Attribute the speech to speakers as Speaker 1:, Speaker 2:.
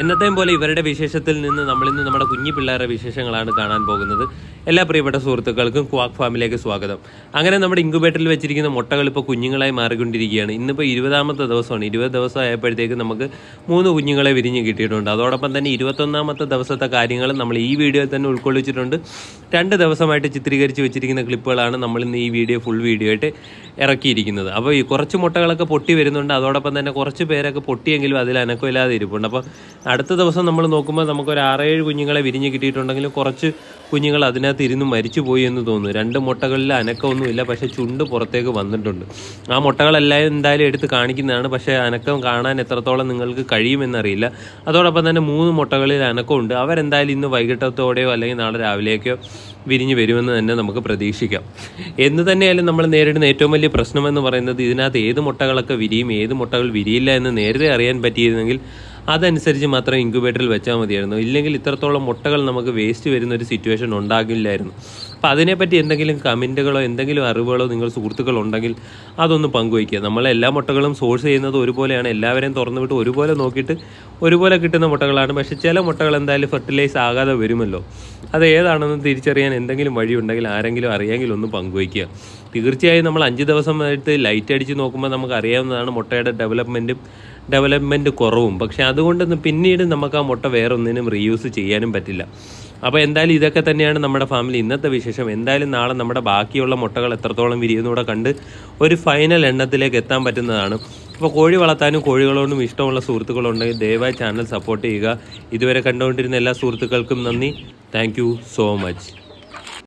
Speaker 1: എന്നത്തെയും പോലെ ഇവരുടെ വിശേഷത്തിൽ നിന്ന് നമ്മളിന്ന് നമ്മുടെ കുഞ്ഞു പിള്ളേരുടെ വിശേഷങ്ങളാണ് കാണാൻ പോകുന്നത്. എല്ലാ പ്രിയപ്പെട്ട സുഹൃത്തുക്കൾക്കും ക്വാക്ക് ഫാമിലേക്ക് സ്വാഗതം. അങ്ങനെ നമ്മുടെ ഇൻക്യുബേറ്ററിൽ വെച്ചിരിക്കുന്ന മുട്ടകൾ ഇപ്പോൾ കുഞ്ഞുങ്ങളായി മാറിക്കൊണ്ടിരിക്കുകയാണ്. ഇന്നിപ്പോൾ ഇരുപതാമത്തെ ദിവസമാണ്. ഇരുപത് ദിവസം ആയപ്പോഴത്തേക്ക് നമുക്ക് മൂന്ന് കുഞ്ഞുങ്ങളെ വിരിഞ്ഞ് കിട്ടിയിട്ടുണ്ട്. അതോടൊപ്പം തന്നെ ഇരുപത്തൊന്നാമത്തെ ദിവസത്തെ കാര്യങ്ങൾ നമ്മൾ ഈ വീഡിയോയിൽ തന്നെ ഉൾക്കൊള്ളിച്ചിട്ടുണ്ട്. രണ്ട് ദിവസമായിട്ട് ചിത്രീകരിച്ച് വെച്ചിരിക്കുന്ന ക്ലിപ്പുകളാണ് നമ്മൾ ഇന്ന് ഈ വീഡിയോ ഫുൾ വീഡിയോ ആയിട്ട് ഇറക്കിയിരിക്കുന്നത്. അപ്പോൾ ഈ കുറച്ച് മുട്ടകളൊക്കെ പൊട്ടി വരുന്നുണ്ട്. അതോടൊപ്പം തന്നെ കുറച്ച് പേരൊക്കെ പൊട്ടിയെങ്കിലും അതിൽ അനക്കമില്ലാതെ ഇരിപ്പുണ്ട്. അപ്പോൾ അടുത്ത ദിവസം നമ്മൾ നോക്കുമ്പോൾ നമുക്കൊരു ആറേഴ് കുഞ്ഞുങ്ങളെ വിരിഞ്ഞ് കിട്ടിയിട്ടുണ്ടെങ്കിലും കുറച്ച് കുഞ്ഞുങ്ങൾ അതിനകത്ത് ഇരുന്ന് മരിച്ചു പോയി എന്ന് തോന്നുന്നു. രണ്ട് മുട്ടകളിൽ അനക്കമൊന്നുമില്ല പക്ഷെ ചുണ്ട് പുറത്തേക്ക് വന്നിട്ടുണ്ട്. ആ മുട്ടകളെല്ലാം എന്തായാലും എടുത്ത് കാണിക്കുന്നതാണ് പക്ഷേ അനക്കം കാണാൻ എത്രത്തോളം നിങ്ങൾക്ക് കഴിയുമെന്നറിയില്ല. അതോടൊപ്പം തന്നെ മൂന്ന് മുട്ടകളിൽ അനക്കമുണ്ട്. അവരെന്തായാലും ഇന്ന് വൈകിട്ടത്തോടെയോ അല്ലെങ്കിൽ നാളെ രാവിലേക്കോ വിരിഞ്ഞ് വരുമെന്ന് തന്നെ നമുക്ക് പ്രതീക്ഷിക്കാം. എന്ന് തന്നെയായാലും നമ്മൾ നേരിടുന്ന ഏറ്റവും വലിയ പ്രശ്നമെന്ന് പറയുന്നത് ഇതിനകത്ത് ഏത് മുട്ടകളൊക്കെ വിരിയും ഏത് മുട്ടകൾ വിരിയില്ല എന്ന് നേരത്തെ അറിയാൻ പറ്റിയിരുന്നെങ്കിൽ അതനുസരിച്ച് മാത്രം ഇൻക്യുബേറ്ററിൽ വെച്ചാൽ മതിയായിരുന്നു. ഇല്ലെങ്കിൽ ഇത്രത്തോളം മുട്ടകൾ നമുക്ക് വേസ്റ്റ് വരുന്ന ഒരു സിറ്റുവേഷൻ ഉണ്ടാകില്ലായിരുന്നു. അപ്പോൾ അതിനെപ്പറ്റി എന്തെങ്കിലും കമന്റുകളോ എന്തെങ്കിലും അറിവുകളോ നിങ്ങൾ സുഹൃത്തുക്കളുണ്ടെങ്കിൽ അതൊന്ന് പങ്കുവയ്ക്കുക. നമ്മൾ എല്ലാ മുട്ടകളും സോഴ്സ് ചെയ്യുന്നത് ഒരുപോലെയാണ്. എല്ലാവരെയും തുറന്നു വിട്ട് ഒരുപോലെ നോക്കിയിട്ട് ഒരുപോലെ കിട്ടുന്ന മുട്ടകളാണ്. പക്ഷെ ചില മുട്ടകൾ എന്തായാലും ഫെർട്ടിലൈസ് ആകാതെ വരുമല്ലോ. അത് ഏതാണെന്ന് തിരിച്ചറിയാൻ എന്തെങ്കിലും വഴിയുണ്ടെങ്കിൽ ആരെങ്കിലും അറിയാമെങ്കിൽ ഒന്ന് പങ്കുവയ്ക്കുക. തീർച്ചയായും നമ്മൾ അഞ്ച് ദിവസമായിട്ട് ലൈറ്റ് അടിച്ച് നോക്കുമ്പോൾ നമുക്ക് അറിയാവുന്നതാണ് മുട്ടയുടെ ഡെവലപ്മെന്റും ഡെവലപ്മെന്റ് കുറവും. പക്ഷേ അതുകൊണ്ട് പിന്നീട് നമുക്ക് ആ മുട്ട വേറെ ഒന്നിനും റീയൂസ് ചെയ്യാനും പറ്റില്ല. അപ്പോൾ എന്തായാലും ഇതൊക്കെ തന്നെയാണ് നമ്മുടെ ഫാമിലി ഇന്നത്തെ വിശേഷം. എന്തായാലും നാളെ നമ്മുടെ ബാക്കിയുള്ള മുട്ടകൾ എത്രത്തോളം വിരിയുന്നൂടെ കണ്ട് ഒരു ഫൈനൽ എണ്ണത്തിലേക്ക് എത്താൻ പറ്റുന്നതാണ്. അപ്പോൾ കോഴി വളർത്താനും കോഴികളോടും ഇഷ്ടമുള്ള സുഹൃത്തുക്കളുണ്ടെങ്കിൽ ദയവായി ചാനൽ സപ്പോർട്ട് ചെയ്യുക. ഇതുവരെ കണ്ടുകൊണ്ടിരുന്ന എല്ലാ സുഹൃത്തുക്കൾക്കും നന്ദി. Thank so much